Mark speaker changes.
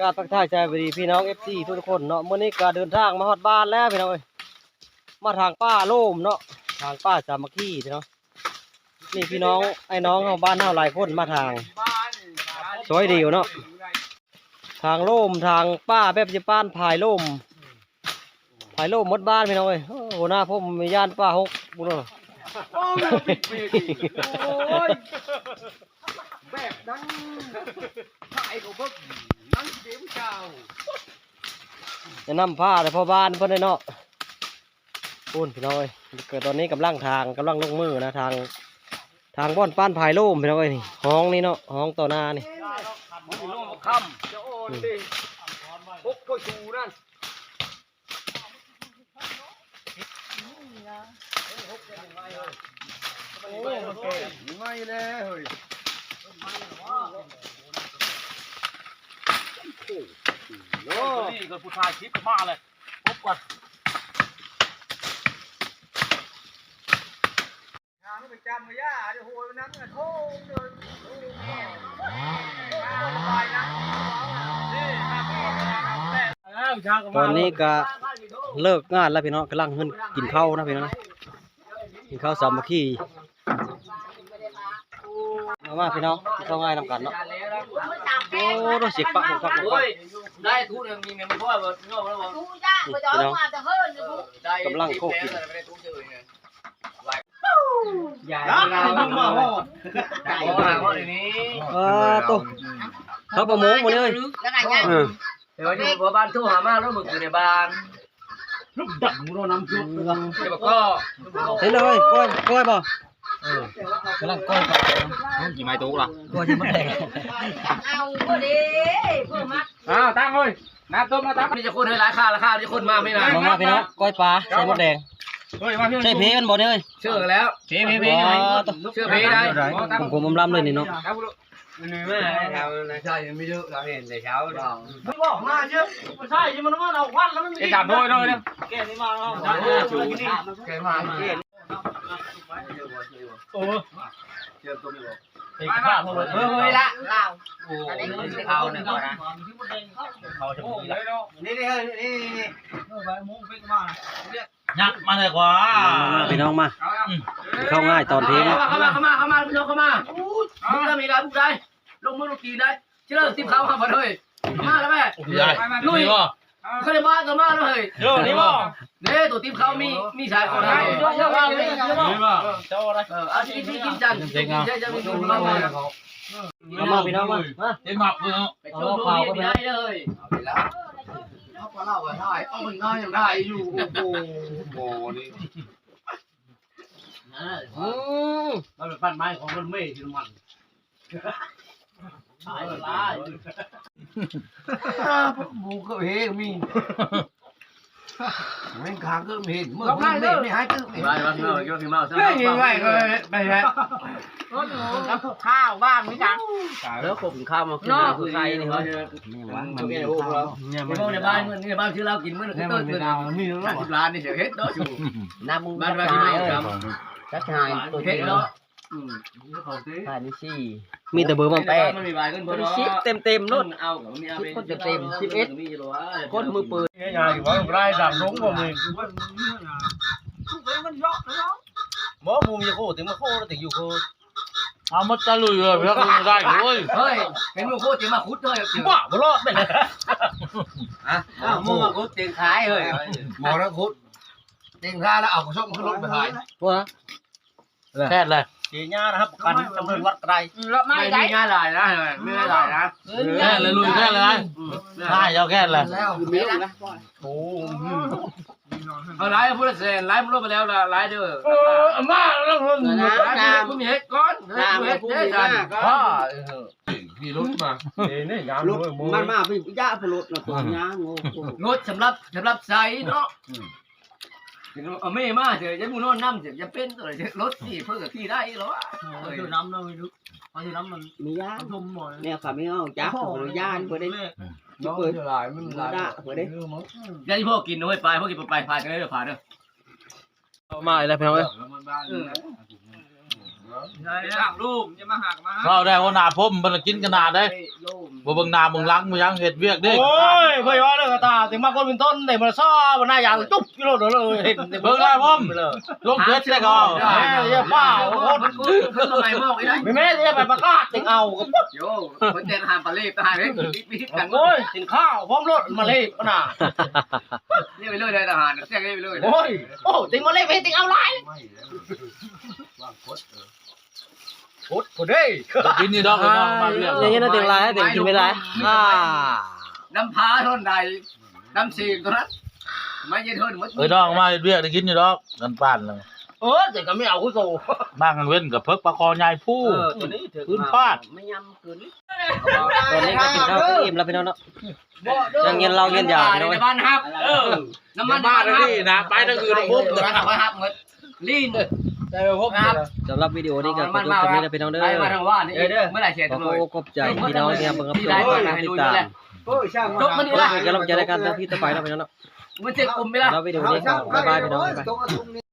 Speaker 1: กาบทักทายใจบดีพี่น้องเอฟซีทุกคนเนาะเมื้อนี้ก็เดินทางมาฮอดบ้านแล้วพี่น้องเอ้ยมาทางป้าโล่มเนาะทางป้าสามัคคีพี่น้องนี่พี่น้องไอ้น้องเฮาบ้านเฮาหลายคนมาทางสวยดีอยู่เนาะทางโล่มทางป้าแบบจะป้านพายโล่มพายโล่มมดบ้านพี่น้องเอ้ยโอ้หน้าผมมีย่านป้าหกบุญเนาะ
Speaker 2: โอ้ยแบบนั้นถ่ายของพวกนั่ง จะ
Speaker 1: นำผ้าแต่พ่อบ้านเพื่อนได้เนาะปูนพี่น้อยเกิดตอนนี้กำลังทางกำลังลงมือนะทาง ทางบ้อนป้านพายโล่มพี่น้อยนี่ห้องนี่เนาะห้องต่อหน้านี่
Speaker 2: ค่ำจะโอนดิพกก็ชูนั่นโอ้มันเก่งไม่เลยเฮ้ย โอ้
Speaker 3: นี่ก็ผู้ชายคลิปมาเลยพบก่อน
Speaker 2: งานไม่จำไม่ย่าเดี๋ยวโหยวันนั้นโทษเลยโอ้แม่สบายนะนี่มาพี่
Speaker 1: ตอนนี้ก็เลิกงานแล้วพี่น้องกำลังขึ้นกินข้าวนะพี่น้องนะกินข้าวสามัคคีมามาพี่น้องกินข้าวง่ายนำกันเนาะ โอ้ต้องเสียงปักหมกปักหมกปัก
Speaker 3: ได้ทุกเรื่องมีเงินพ่อแบบงอกแล้วบอก
Speaker 4: chú ra bây giờ
Speaker 1: Gì
Speaker 4: mà từ hơn nữa
Speaker 3: ได้
Speaker 1: กำลังโคกกิน
Speaker 3: ไม่ได้ทุกเจอไง
Speaker 2: อย่าทำมาหอด
Speaker 3: ได้มาเพราะ เดี๋ยวนี้
Speaker 1: เออตัวเขาประมงหมดเลย
Speaker 4: cái này nha
Speaker 1: เออ
Speaker 3: เดี๋ยวอยู่บ้านทุ่งหามาแล้วมึงอยู่ในบ้าน
Speaker 2: ดักมึงโดนน้ำจุด
Speaker 3: เดี๋ยวก็
Speaker 1: เห็นเลยก้อยก้อยบ่
Speaker 3: กำลังก้อยกี่ไม้ตุ๊กล่ะ
Speaker 1: ก้อยที่มันแดง
Speaker 4: ao vừa đi vừa mắt
Speaker 3: อ้าวตั้งเลยน้ำต้มมาตั้งนี่จะคนให้ราคาราคาที่คนมาไม่นาน
Speaker 1: มามาพี่น้องก้อยปลาใส่มดแดง
Speaker 3: เฮ้ยมาพี่
Speaker 1: ใช่เพกันบ่เนี่ยเอ้ย
Speaker 3: เชื่อกันแล้วเชื่อเพเพ
Speaker 1: อ๋อ
Speaker 3: เชื่อเพได้
Speaker 1: ผมผมลำๆเลยนี่เนาะ
Speaker 3: มันมีแม่แถวนะใช่ไม่เยอะเราเห็นแต่เช้าเรา
Speaker 2: มึงบอกมาเยอะไม่ใช่ที่มันว่าเราควันแล้วมัน
Speaker 3: ไอ้จับด้วยด้วยเนี่ย
Speaker 2: แกนี่มาแล้ว
Speaker 3: แกมาเก
Speaker 2: โอ้
Speaker 3: เชื่อตัวนี้บอก
Speaker 2: ไปข้าพวกเรา
Speaker 3: เฮ้ยละ
Speaker 4: lào
Speaker 3: โอ้ยเขาเนี่ยก่อนนะ
Speaker 2: เขาจะมีละ
Speaker 3: นี่นี่นี่นี่
Speaker 2: ไปมุ้งฟิกมา
Speaker 3: ยักมาเลยกว่า
Speaker 1: มามาพี่น้องมา เข้าง่ายตอนเทง
Speaker 3: เข้ามาเข้ามาเข้ามาพี่น้องเข้ามาบุกได้มีได้บุกได้ลงมือลงตีได้เชื่อติบเขาเข้ามาเลยมาแล้วแม่ลุยเขาได้บ้านกันมาเลย
Speaker 2: โยนี่บ่
Speaker 3: เนี่ยตัวติบเขามีมีชายคนนึง
Speaker 2: เยอะมากเลย
Speaker 3: เจ้าอะไรเอออาชีพที่กินจันทร์ใช่จะมีคนมา
Speaker 1: มามาพี่น้องมามา
Speaker 3: เห็นหมักเลยไปโชว์ข่าวก็ไม่ได้เลยเอาไปแล้วเอาปลาเล่าไปได้เอามันน้อยยังได้อยู่โอ้โหนี่
Speaker 1: อืม
Speaker 2: มันเป็นปั้นไม้ของคนเม่ที่มันตายตาย
Speaker 3: มูก็เฮมี แม่งค้างก็เห็นเมื่อไม่ไม่ไม่หายตื้อไม่ไม่ไม่ไม่ไม่ไม่ไม่ก็ไม่ใช่
Speaker 4: ข้าวบ้านไม่จัง
Speaker 1: แล้วผมข้าวมาคือคือใครนี่เฮ้ย
Speaker 3: มันเป็นพวกเราเนี่ยมันในบ้านเมื่อในบ้านชื่อเรากินเมื่อคือต้นเดือนสามสิบล้านนี่เดี๋ยวเฮ็ดเนาะอยู่
Speaker 1: น้ำมึง
Speaker 3: บ้านบ้านที่ไหนครับ
Speaker 1: จัดหายตัว
Speaker 3: เฮ็ด
Speaker 1: เนาะ
Speaker 3: เนาะ
Speaker 1: หายนี่สี่ มีแต่เบอร์มาแปด
Speaker 3: มันมีใบขึ้นบน
Speaker 1: สิบเต็มเต็มๆ
Speaker 3: นุ่
Speaker 1: นู่
Speaker 3: น
Speaker 1: น
Speaker 3: เอากับมีเอาเป็น
Speaker 1: คนเต็มๆ11
Speaker 3: มีหรอ
Speaker 1: คนมือปืน
Speaker 2: เนี่ยยายว่าไร่ดับลงบ่มึง
Speaker 1: หมอมูมีโคถึงมาโคถึงอยู่โค
Speaker 2: เอามาตะลุยเลยแล้วก็ได้เว้ย
Speaker 3: เฮ้ยเห็นมึงโคตรจะมาขุดเลย
Speaker 2: บ้าบ่รอดไปเลย
Speaker 3: อะมึงมาขุดเตียงขายเฮ้ยหมอแล้วขุดเตียงขายแล้วเอากระชกขึ้นรถไปขาย
Speaker 1: ว่า
Speaker 2: แค่เลย เจียนะครับกันจำเริญวัดไกล
Speaker 4: lợn
Speaker 3: ไม่
Speaker 4: mai
Speaker 3: มี
Speaker 4: đấy
Speaker 3: ง่ายหลายนะไม่ง่ายหลายนะ
Speaker 2: แค่เลยลุยแค่เลยใช่เอาแค่เลย
Speaker 3: แล้ว
Speaker 2: โอ้
Speaker 3: เอาไล่พูดเสร็จไล่พูดไปแล้วไล่เด้อ
Speaker 2: เออมาแล้วคน
Speaker 3: ไล่พูดมีเฮ็ดก้อนเฮ็ดเฮ็ดกัน
Speaker 2: พ่อ
Speaker 3: มีรถมา
Speaker 2: นี่ยาม
Speaker 5: รถมันมาพี่ย่าพลดนะตัวย่าโง่
Speaker 3: รถสำหรับสำหรับใส่เนาะ เอาไม่มาเถอะจะมูนอนน้ำเถอะจะเป็นตัวรถที่เพื่อที่ได้หรอ
Speaker 2: อยู่น้ำเราไม่รู้เพราะที่น้ำมัน
Speaker 5: มีย่า
Speaker 2: ชมหมด
Speaker 5: แม่ขาไม่เอาจ้าตัวย่านเพื่อได้เปิดหลายมันหลายเพื่อได้
Speaker 3: ยันพวกกินน้อยไปพวกกินไปไปผ่านกันเลยผ่านเด้อ
Speaker 1: เอามาอะไรพี่น้องเอ้ย
Speaker 3: เออ
Speaker 2: ช่างรูปจะมาหักมา
Speaker 6: เข้าได้ว่าหนาผมมันกินกันนาได้
Speaker 3: โล่ม
Speaker 6: บ่เบิ่งหนามึงล้างมึงยังเฮ็ดเวียกเด้
Speaker 1: โอ้ยเพื่อนว่าเรื่องกระตาถึงมาคนเป็นต้นแต่มันซ้อมันหน้ายาวจุ๊บกิโลเดียวเลยเห็น
Speaker 6: เบิ่งได้ผมลงเพชรได้ก็
Speaker 1: แม่เยี่ยป้าโคตร
Speaker 3: มันกูขึ้นมาใหม่มากเลย
Speaker 1: ไม่แม่จะไปประกาศถึงเอาก็ปุ๊บ
Speaker 3: โย่คนเต้นหามปลาเล่ทหารเฮ้ยพิธีกัน
Speaker 1: โอ้ยถึงข้าวพร้อมรถมาเลยปะน่ะ
Speaker 3: นี่ไปเลยทหารแจ้งนี่ไปเลย
Speaker 1: โอ้ยโอ้ถึงมาเลยไปถึงเอาไรพุด พุดเด้ย
Speaker 6: จะกินนี่ดอกไอ้น้องมาเวียก
Speaker 1: อย่างนี้น่าถึงไรถึงกินไม่ไรอ่า
Speaker 3: น้ำพาท่อนใดน้ำซีนตัวนั้นไม่ยืนเทินมด
Speaker 6: เอ้ยน้องมาเฮ็ดเวียกได้กินนี่ดอกกันป้านเลย
Speaker 1: เออแต่ก็ไม่เอาคุโซ
Speaker 6: บ้างกันเว้นกับเพิกปลาคอใหญ่ผู้
Speaker 1: ตัวนี้ถึง
Speaker 6: พื้นฟาด
Speaker 5: ไม่ยำคืน
Speaker 1: ตอนนี้ก็กินข้าวอิ่มแล้วพี่น้องเนาะยังเย็นเราเย็นยาพี่น้อง
Speaker 3: ในบ้านฮับเออน้ำมัน
Speaker 6: บ้านนี่นะไปทางอื่นปุ๊บ
Speaker 3: น้ำมันฮับเงินลีน
Speaker 6: ได้พบ
Speaker 3: ครับ
Speaker 1: สำหรับวิดีโอนี้ก็ขอจบคลิปนี้นะพี่น้องเด้อ
Speaker 3: ไปมาทางว่านนี่เมื่อไหร่เสีย
Speaker 1: ขอ
Speaker 3: ตัว
Speaker 1: ข
Speaker 3: เลย
Speaker 1: อบขอบใจพี่น้องที่เบิ่งรับชมและติดตาม
Speaker 5: โอ้ยช่าง
Speaker 3: จบมันนี่แหละ
Speaker 1: เป็นกำลังใจในการทำพี่ต่อไปนะพี่น้องเนาะ
Speaker 3: มันเจ็บกลุ่มไปแล้ว
Speaker 1: แล้ววิดีโอนี้ก็บ๊ายบายพี่น้องบ๊ายบาย
Speaker 5: ตรง